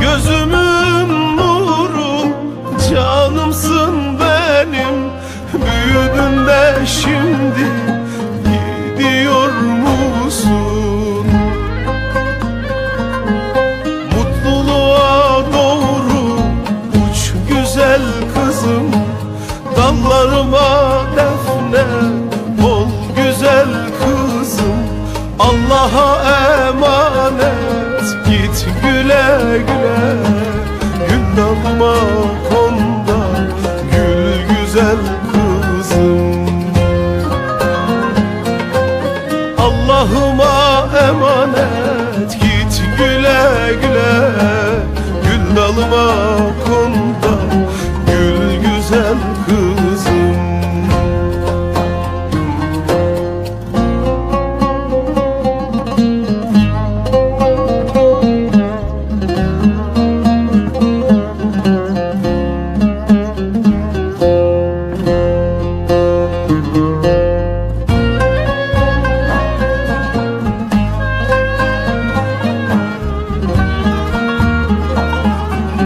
Gözümün nuru canımsın benim. Büyüdün de şimdi gidiyor musun? Mutluluğa doğru uç güzel kızım. Dallarıma defne ol güzel kızım. Allah'a emanet güle Gül dalma konda gül güzel kızım. Allah'ıma emanet git güle güle. Gül konda